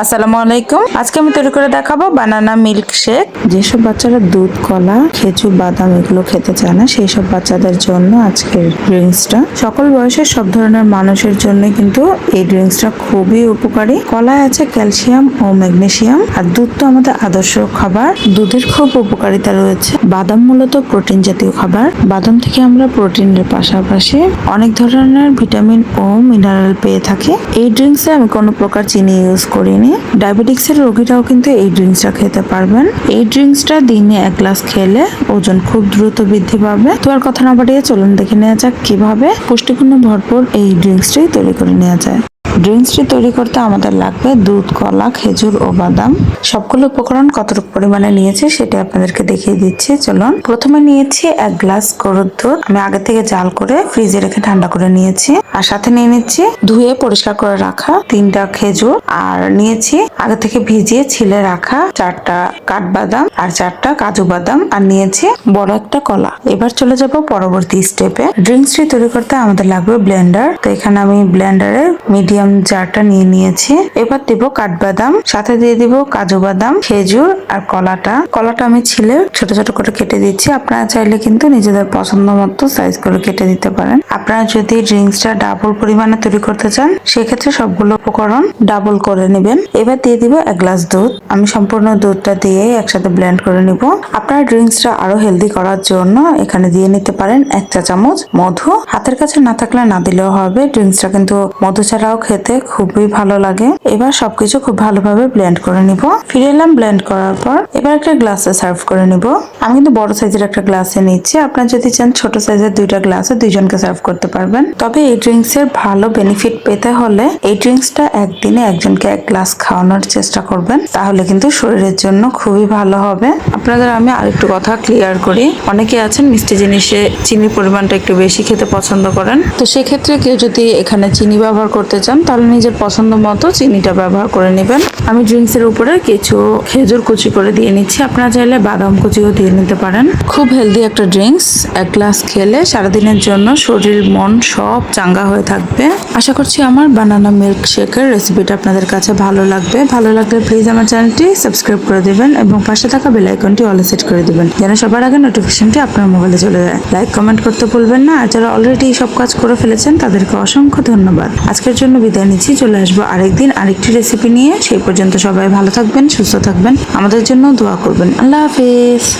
আসসালামু আলাইকুম। আজকে আমি তৈরি করে দেখাবো বানানা মিল্ক শেক যেসব বাচ্চারা দুধ, কলা, খেজুর, বাদাম এগুলো খেতে চায় না সেই সব বাচ্চাদের জন্য আজকের ড্রিঙ্কসটা সকল বয়সের, সব ধরনের মানুষের জন্য কিন্তু এই ড্রিঙ্কসটা খুবই উপকারী। কলায় আছে ক্যালসিয়াম ও ম্যাগনেসিয়াম। আর দুধ তো আমাদের আদর্শ খাবার। দুধের খুব উপকারিতা রয়েছে। বাদাম মূলত প্রোটিন জাতীয় খাবার। বাদাম থেকে আমরা প্রোটিনের পাশাপাশি অনেক ধরনের ভিটামিন ও মিনারেল পেয়ে থাকি। এই ড্রিঙ্কসে আমি কোনো প্রকার চিনি ইউজ করিনি ডায়াবেটিক্সের রোগীরাও কিন্তু এই ড্রিঙ্কসটা খেতে পারবেন। এই ড্রিঙ্কসটা দিনে এক গ্লাস খেলে ওজন খুব দ্রুত বৃদ্ধি পাবে। তো আর কথা না বাড়িয়ে চলুন দেখে নেওয়া যাক কীভাবে পুষ্টিগুণে ভরপুর এই ড্রিঙ্কসটি তৈরি করে নেওয়া যায়। ড্রিঙ্কসটি তৈরি করতে আমাদের লাগবে, দুধ, কলা, খেজুর ও বাদাম। সবগুলো উপকরণ কতটুকু পরিমাণে নিয়েছি সেটা আপনাদেরকে দেখিয়ে দিচ্ছি। চলুন, প্রথমে নিয়েছি এক গ্লাস গরুর দুধ। আমি আগে থেকে জাল করে ফ্রিজে রেখে ঠান্ডা করে নিয়েছি। আর সাথে নিয়ে নিচ্ছি ধুয়ে পরিষ্কার করে রাখা তিনটা খেজুর। আর নিয়েছি আগে থেকে ভিজিয়ে ছিলে রাখা চারটা কাঠবাদাম আর চারটা কাজু বাদাম। আর নিয়েছি বড় একটা কলা। এবার চলে যাব পরবর্তী স্টেপে ড্রিঙ্কসটি তৈরি করতে আমাদের লাগবে ব্লেন্ডার। তো এখানে আমি ব্লেন্ডারের মিডিয়াম জারটা নিয়ে নিয়েছি। এবার দিব কাঠবাদাম, সাথে দিয়ে দিব কাজু বাদাম, খেজুর আর কলাটা। কলাটা আমি ছিলে ছোট ছোট করে কেটে দিচ্ছি। আপনারা চাইলে কিন্তু নিজেদের পছন্দ মতো সাইজ করে কেটে দিতে পারেন। আপনারা যদি ড্রিঙ্কসটা ডাবল পরিমাণে তৈরি করতে চান, সেক্ষেত্রে সবগুলো উপকরণ ডাবল করে নেবেন। এবার দিয়ে দিব এক গ্লাস দুধ। আমি সম্পূর্ণ দুধটা দিয়ে একসাথে ব্লেন্ড করে নিব। আপনারা ড্রিঙ্কসটা আরও হেলদি করার জন্য এখানে দিয়ে নিতে পারেন এক চা চামচ মধু। হাতের কাছে না থাকলে না দিলেও হবে। ড্রিঙ্কসটা কিন্তু মধু ছাড়াও খেতে খুবই ভালো লাগে। এবার সবকিছু খুব ভালোভাবে ব্লেন্ড করে নিব। ফিরে এলাম ব্লেন্ড করার পর এবার একটা গ্লাসে সার্ভ করে নিব। আমি কিন্তু বড় সাইজের একটা গ্লাসে নিচ্ছি। আপনার যদি চান ছোট সাইজের দুইটা গ্লাসে দুইজনকে সার্ভ করতে পারবেন। তবে এই ড্রিঙ্কস এর ভালো বেনিফিট পেতে হলে এই ড্রিঙ্কসটা একদিনে একজনকে এক গ্লাস খাওয়ানোর চেষ্টা করবেন। তাহলে কিন্তু শরীরের জন্য খুবই ভালো হবে। আপনাদের আমি আরেকটু কথা ক্লিয়ার করি। অনেকে আছেন মিষ্টি জিনিসে চিনির পরিমাণটা একটু বেশি খেতে পছন্দ করেন। তো সেক্ষেত্রে কেউ যদি এখানে চিনি ব্যবহার করতে চান, তাহলে নিজের পছন্দ মতো চিনিটা ব্যবহার করে নেবেন। আমি ড্রিঙ্কস এর উপরে কিছু খেজুর কুচি করে দিয়ে নিচ্ছি। আপনারা চাইলে বাদাম কুচিও দিয়ে নিতে পারেন। খুব হেলদি একটা ড্রিঙ্কস এক গ্লাস খেলে সারাদিনের জন্য শরীর, মন সব চাঙ্গা হয়ে থাকবে। আশা করছি আমার বানানা মিল্ক শেকের রেসিপিটা আপনাদের কাছে ভালো লাগবে। ভালো লাগলে প্লিজ আমার চ্যানেলটি সাবস্ক্রাইব করে দেবেন এবং পাশে থাকা বেল আইকনটি অলে সেট করে দেবেন। যেন সবার আগে নোটিফিকেশনটি আপনার মোবাইলে চলে যায়। লাইক কমেন্ট করতে ভুলবেন না। আর যারা অলরেডি সব কাজ করে ফেলেছেন, তাদেরকে অসংখ্য ধন্যবাদ। আজকের জন্য বিদায় নিচ্ছি। চলে আসব আরেকদিন আরেকটি রেসিপি নিয়ে। সেই পর্যন্ত সবাই ভালো থাকবেন, সুস্থ থাকবেন। আমাদের জন্য দোয়া করবেন। আল্লাহ হাফেজ।